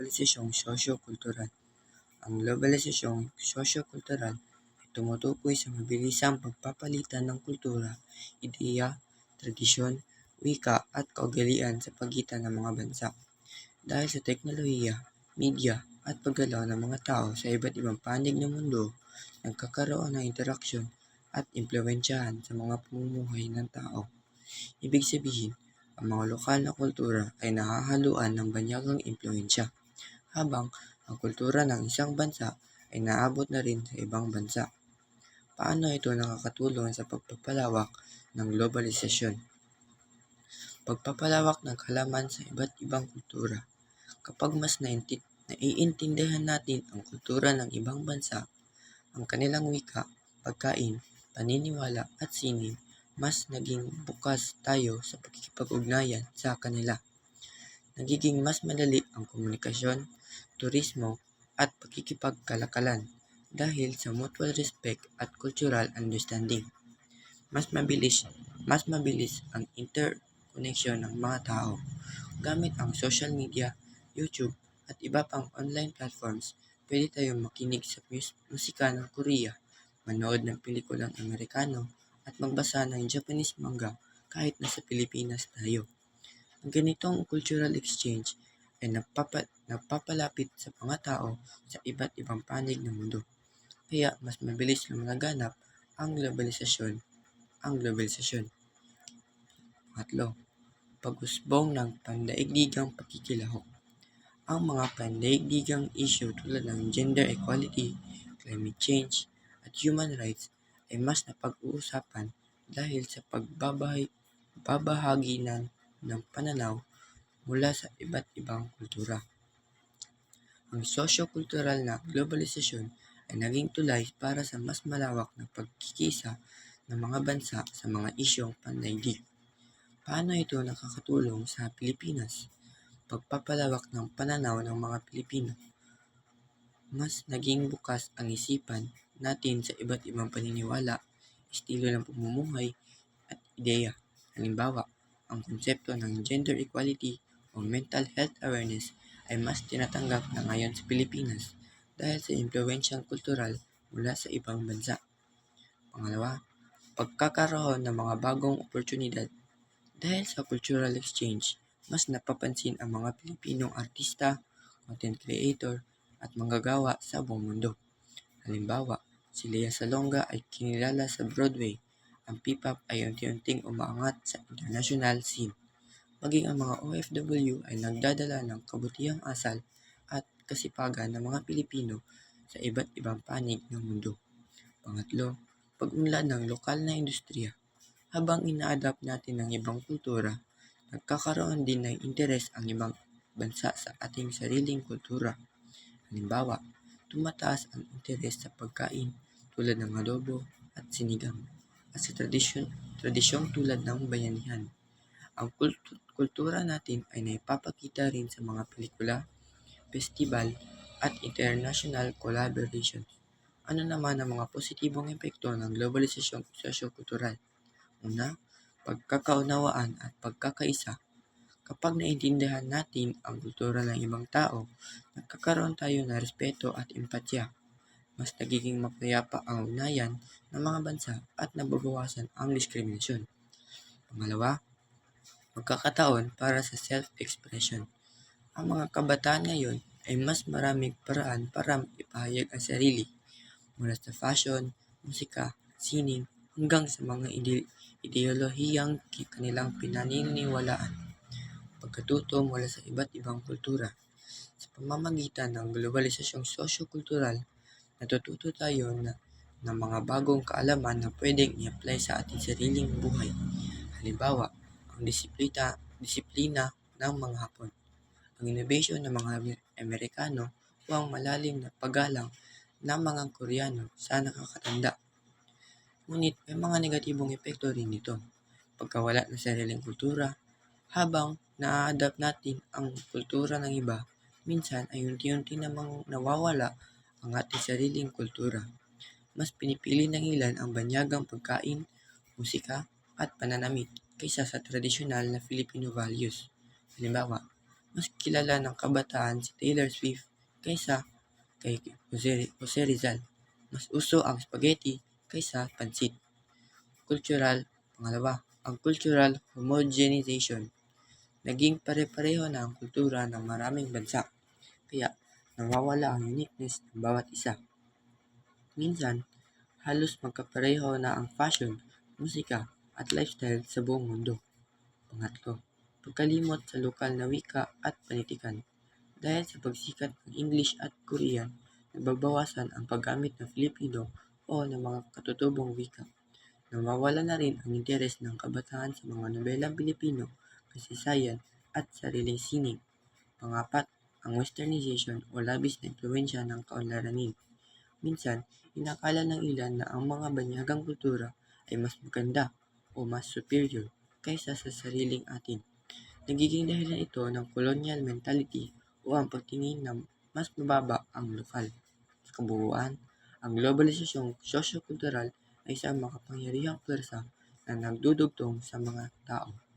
globalisasyong sosyo-kultural. Ang globalisasyong sosyo-kultural ay tumutukoy sa mabilisang pagpapalitan ng kultura, ideya, tradisyon, wika at kaugalian sa pagitan ng mga bansa. Dahil sa teknolohiya, media at paggalaw ng mga tao sa iba't ibang panig ng mundo, nagkakaroon ng interaksyon at impluwensyahan sa mga pamumuhay ng tao. Ibig sabihin, ang mga lokal na kultura ay nahahaluan ng banyagang impluensya, habang ang kultura ng isang bansa ay naabot na rin sa ibang bansa. Paano ito nakakatulong sa pagpapalawak ng globalisasyon? Pagpapalawak ng kalaman sa iba't ibang kultura. Kapag mas naiintindihan natin ang kultura ng ibang bansa, ang kanilang wika, pagkain, paniniwala at sining, mas naging bukas tayo sa pakikipag-ugnayan sa kanila. Nagiging mas madali ang komunikasyon, turismo, at pakikipagkalakalan dahil sa mutual respect at cultural understanding. Mas mabilis, mas mabilis ang interconnection ng mga tao. Gamit ang social media, YouTube, at iba pang online platforms, pwede tayong makinig sa mus- musika ng Korea, manood ng pelikulang Amerikano, at magbasa ng Japanese manga kahit nasa Pilipinas tayo. Ang ganitong cultural exchange ay nagpapa, nagpapalapit sa mga tao sa iba't ibang panig ng mundo. Kaya mas mabilis lumaganap ang globalisasyon. Ang globalisasyon. Pangatlo, pag-usbong ng pandaigdigang pakikilahok. Ang mga pandaigdigang issue tulad ng gender equality, climate change, at human rights ay mas napag-uusapan dahil sa pagbabahay babahagi ng, pananaw mula sa iba't ibang kultura. Ang sosyo-kultural na globalisasyon ay naging tulay para sa mas malawak na pagkikisa ng mga bansa sa mga isyong pandaigdig. Paano ito nakakatulong sa Pilipinas? Pagpapalawak ng pananaw ng mga Pilipino. Mas naging bukas ang isipan natin sa iba't ibang paniniwala, estilo ng pamumuhay, at ideya. Halimbawa, ang konsepto ng gender equality o mental health awareness ay mas tinatanggap na ngayon sa Pilipinas dahil sa impluensyang kultural mula sa ibang bansa. Pangalawa, pagkakaroon ng mga bagong oportunidad. Dahil sa cultural exchange, mas napapansin ang mga Pilipinong artista, content creator, at manggagawa sa buong mundo. Halimbawa, si Lea Salonga ay kinilala sa Broadway. Ang P-pop ay unti-unting umaangat sa international scene. Maging ang mga OFW ay nagdadala ng kabutihang asal at kasipagan ng mga Pilipino sa iba't ibang panig ng mundo. Pangatlo, pag-unlad ng lokal na industriya. Habang ina-adapt natin ng ibang kultura, nagkakaroon din ng interes ang ibang bansa sa ating sariling kultura. Halimbawa, tumataas ang interes sa pagkain tulad ng adobo at sinigang at sa tradisyon, tradisyong tulad ng bayanihan. Ang kultu- kultura natin ay naipapakita rin sa mga pelikula, festival, at international collaborations. Ano naman ang mga positibong epekto ng globalisasyong sosyo-kultural? Una, pagkakaunawaan at pagkakaisa. Kapag naintindihan natin ang kultura ng ibang tao, nagkakaroon tayo ng respeto at empatya. Mas nagiging mapayapa ang ugnayan ng mga bansa at nababawasan ang diskriminasyon. Pangalawa, magkakataon para sa self-expression. Ang mga kabataan ngayon ay mas maraming paraan para ipahayag ang sarili mula sa fashion, musika, sining, hanggang sa mga ide- ideolohiyang kanilang pinaniniwalaan. Pagkatuto mula sa iba't ibang kultura. Sa pamamagitan ng globalisasyong sosyo-kultural, natututo tayo na ng mga bagong kaalaman na pwedeng i-apply sa ating sariling buhay. Halimbawa, ang disiplina, disiplina ng mga Hapon, ang innovation ng mga Amer- Amerikano o ang malalim na paggalang ng mga Koreano sa nakakatanda. Ngunit may mga negatibong epekto rin nito. Pagkawala ng sariling kultura, habang na-adapt natin ang kultura ng iba, minsan ay unti-unti namang nawawala ang ating sariling kultura. Mas pinipili ng ilan ang banyagang pagkain, musika, at pananamit kaysa sa tradisyonal na Filipino values. Halimbawa, mas kilala ng kabataan si Taylor Swift kaysa kay Jose, Jose Rizal. Mas uso ang spaghetti kaysa pansit. Cultural, pangalawa, ang cultural homogenization. Naging pare-pareho na ang kultura ng maraming bansa, kaya nawawala ang uniqueness ng bawat isa. Minsan, halos magkapareho na ang fashion, musika, at lifestyle sa buong mundo. Pangatlo, pagkalimot sa lokal na wika at panitikan. Dahil sa pagsikat ng English at Korean, nababawasan ang paggamit ng Filipino o ng mga katutubong wika. Nawawala na rin ang interes ng kabataan sa mga nobelang Pilipino, kasaysayan at sariling sining. Pangapat, ang westernization o labis na impluensya ng kaunlaranin. Minsan, inakala ng ilan na ang mga banyagang kultura ay mas maganda o mas superior kaysa sa sariling atin. Nagiging dahilan ito ng colonial mentality o ang pagtingin na mas mababa ang lokal. Sa kabuuan, ang globalisasyong sosyo-kultural ay isang makapangyarihang pwersa na nagdudugtong sa mga tao.